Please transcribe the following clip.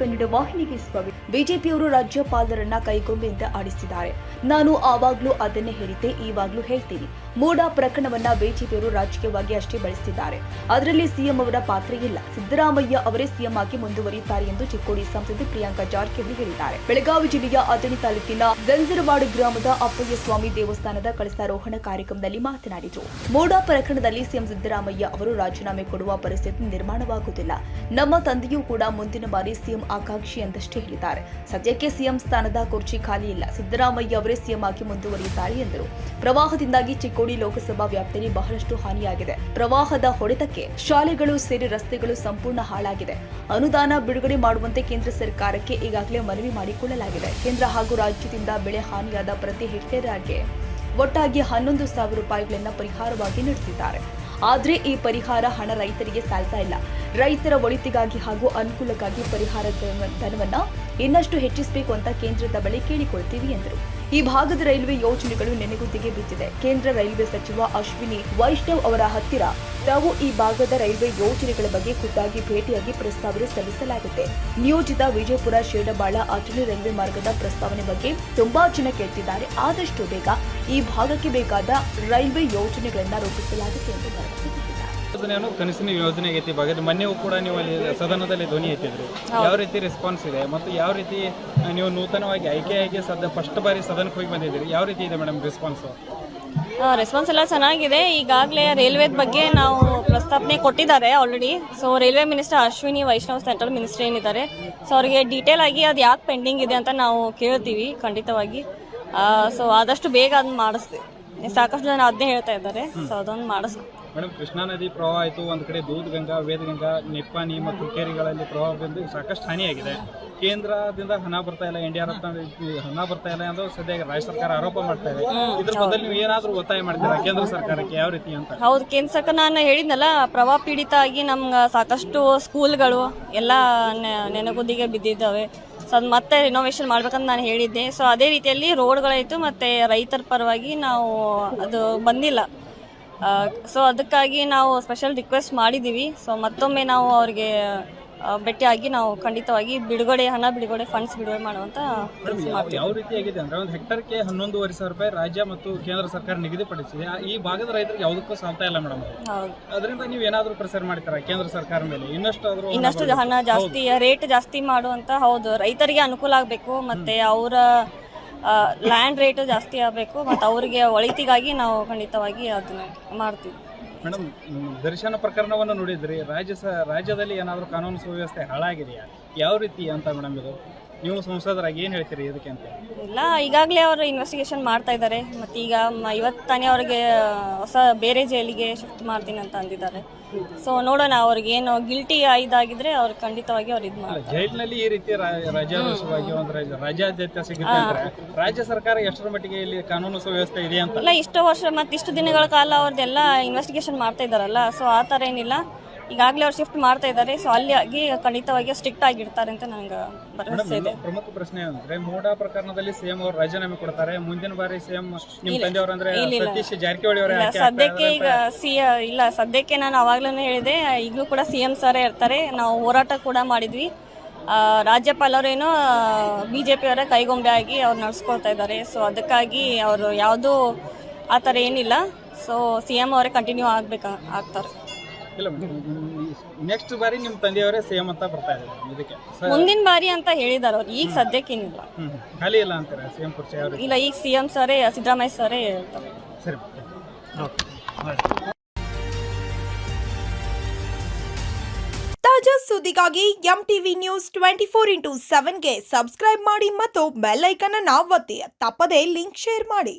ಕನ್ನಡ ವಾಹಿನಿಗೆ ಸ್ವಾಗತ. ಬಿಜೆಪಿಯವರು ರಾಜ್ಯಪಾಲರನ್ನ ಕೈಗೊಂಬೆಯಿಂದ ಆಡಿಸಿದ್ದಾರೆ. ನಾನು ಆವಾಗ್ಲೂ ಅದನ್ನೇ ಹೇಳಿದ್ದೆ, ಈವಾಗ್ಲೂ ಹೇಳ್ತೀನಿ. ಮೂಡ ಪ್ರಕರಣವನ್ನ ಬಿಜೆಪಿಯವರು ರಾಜಕೀಯವಾಗಿ ಅಷ್ಟೇ ಬಳಸಿದ್ದಾರೆ ಅದರಲ್ಲಿ ಸಿಎಂ ಅವರ ಪಾತ್ರ ಇಲ್ಲ. ಸಿದ್ದರಾಮಯ್ಯ ಅವರೇ ಸಿಎಂ ಆಗಿ ಮುಂದುವರಿಯುತ್ತಾರೆ ಎಂದು ಚಿಕ್ಕೋಡಿ ಸಂಸದೆ ಪ್ರಿಯಾಂಕಾ ಜಾರಕಿಹೊಳಿ ಹೇಳಿದ್ದಾರೆ. ಬೆಳಗಾವಿ ಜಿಲ್ಲೆಯ ಅಥಣಿ ತಾಲೂಕಿನ ಗಂಜರವಾಡ ಗ್ರಾಮದ ಅಪ್ಪಯ್ಯ ಸ್ವಾಮಿ ದೇವಸ್ಥಾನದ ಕಳಸಾರೋಹಣ ಕಾರ್ಯಕ್ರಮದಲ್ಲಿ ಮಾತನಾಡಿದರು. ಮೂಡ ಪ್ರಕರಣದಲ್ಲಿ ಸಿಎಂ ಸಿದ್ದರಾಮಯ್ಯ ಅವರು ರಾಜೀನಾಮೆ ಕೊಡುವ ಪರಿಸ್ಥಿತಿ ನಿರ್ಮಾಣವಾಗುವುದಿಲ್ಲ. ನಮ್ಮ ತಂದೆಯೂ ಕೂಡ ಮುಂದಿನ ಬಾರಿ ಸಿಎಂ ಆಕಾಂಕ್ಷಿ ಅಂತಷ್ಟೇ ಹೇಳಿದ್ದಾರೆ. ಸದ್ಯಕ್ಕೆ ಸಿಎಂ ಸ್ಥಾನದ ಕುರ್ಚಿ ಖಾಲಿ ಇಲ್ಲ. ಸಿದ್ದರಾಮಯ್ಯ ಅವರೇ ಸಿಎಂ ಆಗಿ ಮುಂದುವರಿಯುತ್ತಾರೆ ಎಂದರು. ಪ್ರವಾಹದಿಂದಾಗಿ ಚಿಕ್ಕೋಡಿ ಲೋಕಸಭಾ ವ್ಯಾಪ್ತಿಯಲ್ಲಿ ಬಹಳಷ್ಟು ಹಾನಿಯಾಗಿದೆ. ಪ್ರವಾಹದ ಹೊಡೆತಕ್ಕೆ ಶಾಲೆಗಳು ಸೇರಿ ರಸ್ತೆಗಳು ಸಂಪೂರ್ಣ ಹಾಳಾಗಿದೆ. ಅನುದಾನ ಬಿಡುಗಡೆ ಮಾಡುವಂತೆ ಕೇಂದ್ರ ಸರ್ಕಾರಕ್ಕೆ ಈಗಾಗಲೇ ಮನವಿ ಮಾಡಿಕೊಳ್ಳಲಾಗಿದೆ. ಕೇಂದ್ರ ಹಾಗೂ ರಾಜ್ಯದಿಂದ ಬೆಳೆ ಹಾನಿಯಾದ ಪ್ರತಿ ಹೆಕ್ಟೇರ್ಗೆ ಒಟ್ಟಾಗಿ ಹನ್ನೊಂದು ಸಾವಿರ ರೂಪಾಯಿಗಳನ್ನು ಪರಿಹಾರವಾಗಿ ನೀಡುತ್ತಿದ್ದಾರೆ. ಆದರೆ ಈ ಪರಿಹಾರ ಹಣ ರೈತರಿಗೆ ಸಾಲ್ತಾ ಇಲ್ಲ. ರೈತರ ಒಳಿತಿಗಾಗಿ ಹಾಗೂ ಅನುಕೂಲಕ್ಕಾಗಿ ಪರಿಹಾರ ಧನವನ್ನು ಇನ್ನಷ್ಟು ಹೆಚ್ಚಿಸಬೇಕು ಅಂತ ಕೇಂದ್ರದ ಬಳಿ ಕೇಳಿಕೊಳ್ತೀವಿ ಎಂದರು. ಈ ಭಾಗದ ರೈಲ್ವೆ ಯೋಜನೆಗಳು ನೆನೆಗುದಿಗೆ ಬಿದ್ದಿದೆ. ಕೇಂದ್ರ ರೈಲ್ವೆ ಸಚಿವ ಅಶ್ವಿನಿ ವೈಷ್ಣವ್ ಅವರ ಹತ್ತಿರ ತಾವು ಈ ಭಾಗದ ರೈಲ್ವೆ ಯೋಜನೆಗಳ ಬಗ್ಗೆ ಖುದ್ದಾಗಿ ಭೇಟಿಯಾಗಿ ಪ್ರಸ್ತಾವನೆ ಸಲ್ಲಿಸಲಾಗುತ್ತೆ. ನಿಯೋಜಿತ ವಿಜಯಪುರ ಶೇಡಬಾಳ ಅಥಣಿ ರೈಲ್ವೆ ಮಾರ್ಗದ ಪ್ರಸ್ತಾವನೆ ಬಗ್ಗೆ ತುಂಬಾ ಜನ ಕೇಳ್ತಿದ್ದಾರೆ. ಆದಷ್ಟು ಬೇಗ ಈ ಭಾಗಕ್ಕೆ ಬೇಕಾದ ರೈಲ್ವೆ ಯೋಜನೆಗಳನ್ನ ರೂಪಿಸಲಾಗಿದೆ ಎಂದು ಯೋಜನೆಯನ್ನು ಕನಸಿನ ಯೋಜನೆ ಆಗೈತಿ ಭಾಗದ ಮೊನ್ನೆಯೂ ಕೂಡ ನೀವು ಅಲ್ಲಿ ಸದನದಲ್ಲಿ ಧ್ವನಿ ಎತ್ತಿದ್ರು. ಯಾವ ರೀತಿ ರೆಸ್ಪಾನ್ಸ್ ಇದೆ ಮತ್ತು ಯಾವ ರೀತಿ ನೀವು ನೂತನವಾಗಿ ಆಯ್ಕೆಯಾಗಿ ಸದ ಫಸ್ಟ್ ಬಾರಿ ಸದನಕ್ಕೆ ಹೋಗಿ ಬಂದಿದ್ದೀರಿ? ಯಾವ ರೀತಿ ಇದೆ ಮೇಡಮ್ ರೆಸ್ಪಾನ್ಸ್ ರೆಸ್ಪಾನ್ಸ್ ಎಲ್ಲ ಚೆನ್ನಾಗಿದೆ. ಈಗಾಗಲೇ ರೈಲ್ವೇದ ಬಗ್ಗೆ ನಾವು ಪ್ರಸ್ತಾವನೆ ಕೊಟ್ಟಿದ್ದಾರೆ already so railway minister Ashwini Vaishnav central minister ಏನಿದ್ದಾರೆ. ಸೊ ಅವರಿಗೆ ಡೀಟೇಲ್ ಆಗಿ ಅದು ಯಾಕೆ ಪೆಂಡಿಂಗ್ ಇದೆ ಅಂತ ನಾವು ಕೇಳ್ತೀವಿ, ಖಂಡಿತವಾಗಿ. ಸೊ ಆದಷ್ಟು ಬೇಗ ಅದನ್ನ ಮಾಡಿಸ್ತೀವಿ. ಸಾಕಷ್ಟು ಜನ ಅದನ್ನೇ ಹೇಳ್ತಾ ಇದ್ದಾರೆ. ಸೊ ಅದೊಂದು ಮಾಡಿಸ್ತೀವಿ ಮೇಡಮ್ ಕೃಷ್ಣಾ ನದಿ ಪ್ರವಾಹ ಆಯಿತು ಒಂದು ಕಡೆ ದೂದ್ಗಂಗಾ ವೇದಗಂಗಾ ನಿಪ್ಪಾನಿ ಮತ್ತು ಕೇರಿಗಳಲ್ಲಿ ಪ್ರವಾಹ ಬಂದು ಸಾಕಷ್ಟು ಹಾನಿಯಾಗಿದೆ. ಕೇಂದ್ರದಿಂದ ಹಣ ಬರ್ತಾ ಇಲ್ಲ ಇಂಡಿಯಾ ರತ್ನ ಹಣ ಬರ್ತಾ ಇಲ್ಲ ಅಂತ ಸದ್ಯ ರಾಜ್ಯ ಸರ್ಕಾರ ಆರೋಪ ಮಾಡ್ತಾ ಇದೆ. ಇದ್ರ ಬದಲು ನೀವು ಏನಾದರೂ ಒತ್ತಾಯ ಮಾಡ್ತೀರಾ ಕೇಂದ್ರ ಸರ್ಕಾರಕ್ಕೆ ಯಾವ ರೀತಿ ಅಂತ? ಹೌದು ಕೇಂದ್ರ ಸರ್ಕಾರ ನಾನು ಹೇಳಿದ್ನಲ್ಲ ಪ್ರವಾಹ ಪೀಡಿತ ಆಗಿ ನಮ್ಗೆ ಸಾಕಷ್ಟು ಸ್ಕೂಲ್ಗಳು ಎಲ್ಲ ನೆನಗುದಿಗೆ ಬಿದ್ದಿದ್ದಾವೆ. ಸೊ ಅದು ಮತ್ತೆ ರಿನೋವೇಷನ್ ಮಾಡ್ಬೇಕಂತ ನಾನು ಹೇಳಿದ್ದೆ. ಸೊ ಅದೇ ರೀತಿಯಲ್ಲಿ ರೋಡ್ಗಳಾಯಿತು ಮತ್ತು ರೈತರ ಪರವಾಗಿ ನಾವು ಅದು ಬಂದಿಲ್ಲ. ಸೊ ಅದಕ್ಕಾಗಿ ನಾವು ಸ್ಪೆಷಲ್ ರಿಕ್ವೆಸ್ಟ್ ಮಾಡಿದ್ದೀವಿ ಸೊ ಮತ್ತೊಮ್ಮೆ ನಾವು ಅವ್ರಿಗೆ ಭೇಟಿಯಾಗಿ ನಾವು ಖಂಡಿತವಾಗಿ ಬಿಡುಗಡೆ ಹಣ ಬಿಡುಗಡೆ ಫಂಡ್ಸ್ ಬಿಡುಗಡೆ ಮಾಡುವಂತ ಕೆಲಸ ಮಾಡ್ತೀವಿ. ಯಾವ ರೀತಿ ಆಗಿದೆ ಅಂದ್ರೆ ಒಂದು ಹೆಕ್ಟರ್ಗೆ ಹನ್ನೊಂದುವರೆ ಸಾವಿರ ರೂಪಾಯಿ ರಾಜ್ಯ ಮತ್ತು ಕೇಂದ್ರ ಸರ್ಕಾರ ನಿಗದಿಪಡಿಸಿದೆ ಈ ಭಾಗದ ರೈತರಿಗೆ ಯಾವುದಕ್ಕೂ ಸಾಲ್ತಾ ಇಲ್ಲ ಮೇಡಮ್. ಅದರಿಂದ ನೀವು ಏನಾದರೂ ಪ್ರೆಸರ್ ಮಾಡ್ತೀರಾ ಕೇಂದ್ರ ಸರ್ಕಾರ ಮೇಲೆ? ಇನ್ನಷ್ಟು ಆದ್ರೂ ಇನ್ನಷ್ಟು ಹಣ ಜಾಸ್ತಿ ರೇಟ್ ಜಾಸ್ತಿ ಮಾಡುವಂತ ಹೌದು. ರೈತರಿಗೆ ಅನುಕೂಲ ಆಗಬೇಕು ಮತ್ತೆ ಅವರ ಲ್ಯಾಂಡ್ ರೇಟ್ ಜಾಸ್ತಿ ಆಗಬೇಕು ಮತ್ತು ಅವರಿಗೆ ಒಳಿತಿಗಾಗಿ ನಾವು ಖಂಡಿತವಾಗಿ ಅದನ್ನ ಮಾಡ್ತೀವಿ. ಮೇಡಮ್ ದರ್ಶನ ಪ್ರಕರಣವನ್ನು ನೋಡಿದ್ರಿ ರಾಜ್ಯ ಸ ರಾಜ್ಯದಲ್ಲಿ ಏನಾದರೂ ಕಾನೂನು ಸುವ್ಯವಸ್ಥೆ ಹಾಳಾಗಿದೆಯಾ? ಯಾವ ರೀತಿ ಅಂತ ಮೇಡಮ್ ಇದು? ನೀವು ಸಂಸದರಾಗಿ ಏನು ಹೇಳ್ತೀರಿ ಇದಕ್ಕೆ ಅಂತ? ಇಲ್ಲ ಈಗಾಗಲೇ ಅವರು ಇನ್ವೆಸ್ಟಿಗೇಷನ್ ಮಾಡ್ತಾ ಇದ್ದಾರೆ. ಮತ್ತೆ ಈಗ ಇವತ್ತು ತಾನೇ ಅವರಿಗೆ ಹೊಸ ಬೇರೆ ಜೈಲಿಗೆ ಶಿಫ್ಟ್ ಮಾಡ್ತೀನಿ ಅಂತ ಅಂದಿದ್ದಾರೆ. ಸೊ ನೋಡೋಣ ಅವ್ರಿಗೆ ಏನು ಗಿಲ್ಟಿ ಇದಾಗಿದ್ರೆ ಅವ್ರು ಖಂಡಿತವಾಗಿ ಅವ್ರು ಇದು ಮಾಡ ಮಾಡ್ತಾರೆ. ಜೈಲಿನಲ್ಲಿ ಈ ರೀತಿ ರಜಾವಾಗಿ ಒಂದು ರಾಜ್ಯ- ರಾಜ್ಯಾದ್ಯಂತ ಸಿಗುತ್ತೆ ಅಂದ್ರೆ ರಾಜ್ಯ ಸರ್ಕಾರ ಎಷ್ಟರ ಮಟ್ಟಿಗೆ ಇಲ್ಲಿ ಕಾನೂನು ಸುವ್ಯವಸ್ಥೆ ಇದೆ ಅಂತ? ಇಲ್ಲ ಇಷ್ಟು ವರ್ಷ ಮತ್ತೆ ಇಷ್ಟು ದಿನಗಳ ಕಾಲ ಅವ್ರದ್ದೆಲ್ಲ ಇನ್ವೆಸ್ಟಿಗೇಷನ್ ಮಾಡ್ತಾ ಇದ್ದಾರಲ್ಲ ಸೊ ಆ ಥರ ಏನಿಲ್ಲ. ಈಗಾಗಲೇ ಅವ್ರು ಶಿಫ್ಟ್ ಮಾಡ್ತಾ ಇದ್ದಾರೆ ಸೊ ಅಲ್ಲಿ ಆಗಿ ಖಂಡಿತವಾಗಿ ಸ್ಟ್ರಿಕ್ಟ್ ಆಗಿರ್ತಾರೆ ಅಂತ ನಂಗೆ ಭರವಸೆ ಇದೆ. ಪ್ರಮುಖ ಪ್ರಶ್ನೆ ಅಂದ್ರೆ ಮೋಡ ಪ್ರಕರಣದಲ್ಲಿ ಸಿಎಂ ಅವರು ರಾಜೀನಾಮೆ ಕೊಡ್ತಾರೆ. ಮುಂದಿನ ಬಾರಿ ಸಿಎಂ ನಿಮ್ ತಂದೆಯವರು ಅಂದ್ರೆ ಸತೀಶ್ ಜಾರಕಿಹೊಳಿ ಅವರೇ ಸದ್ಯಕ್ಕೆ ಈಗ ಸಿ ಇಲ್ಲ ಸದ್ಯಕ್ಕೆ ನಾನು ಅವಾಗ್ಲೂ ಹೇಳಿದೆ ಈಗಲೂ ಕೂಡ ಸಿಎಂ ಸರ್ ಇರ್ತಾರೆ. ನಾವು ಹೋರಾಟ ಕೂಡ ಮಾಡಿದ್ವಿ. ರಾಜ್ಯಪಾಲರೇನೋ ಬಿ ಜೆ ಪಿಯವರ ಕೈಗೊಂಬೆ ಆಗಿ ಅವ್ರು ನಡ್ಸ್ಕೊಳ್ತಾ ಇದ್ದಾರೆ. ಸೊ ಅದಕ್ಕಾಗಿ ಅವರು ಯಾವುದೂ ಆ ಥರ ಏನಿಲ್ಲ. ಸೊ ಸಿ ಎಂ ಅವರೇ ಕಂಟಿನ್ಯೂ ಆಗ್ಬೇಕು ಆಗ್ತಾರೆ. ಇಲ್ಲ ನೆಕ್ಸ್ಟ್ ಬಾರಿ ನಿಮ್ಮ ತಂದೆಯವರೇ ಸೇಮ್ ಅಂತ ಬರ್ತಾ ಇದ್ದಾರೆ ಇದಕ್ಕೆ. ಮುಂದಿನ ಬಾರಿ ಅಂತ ಹೇಳಿದಾರೆ ಅವ್ರು ಈಗ ಸದ್ಯಕ್ಕೇನಿಲ್ಲ. ಹ್ಮ್. ಖಾಲಿ ಇಲ್ಲ ಅಂತಾರೆ ಸಿಎಂ ಕುರ್ಚಿ ಅವರು ಇಲ್ಲ ಈಗ ಸಿ ಎಂ ಸರೇ ಸಿದ್ದರಾಮಯ್ಯ ಸರೇ ಹೇಳ್ತಾರೆ. ಸರಿ ತಾಜಾ ಸುದ್ದಿಗಾಗಿ M TV news twenty four into ಸೆವೆನ್ಗೆ subscribe ಮಾಡಿ ಮತ್ತು ಬೆಲ್ ಐಕನ್ ಅನ್ನು ಒತ್ತಿ. ತಪ್ಪದೇ ಲಿಂಕ್ ಶೇರ್ ಮಾಡಿ.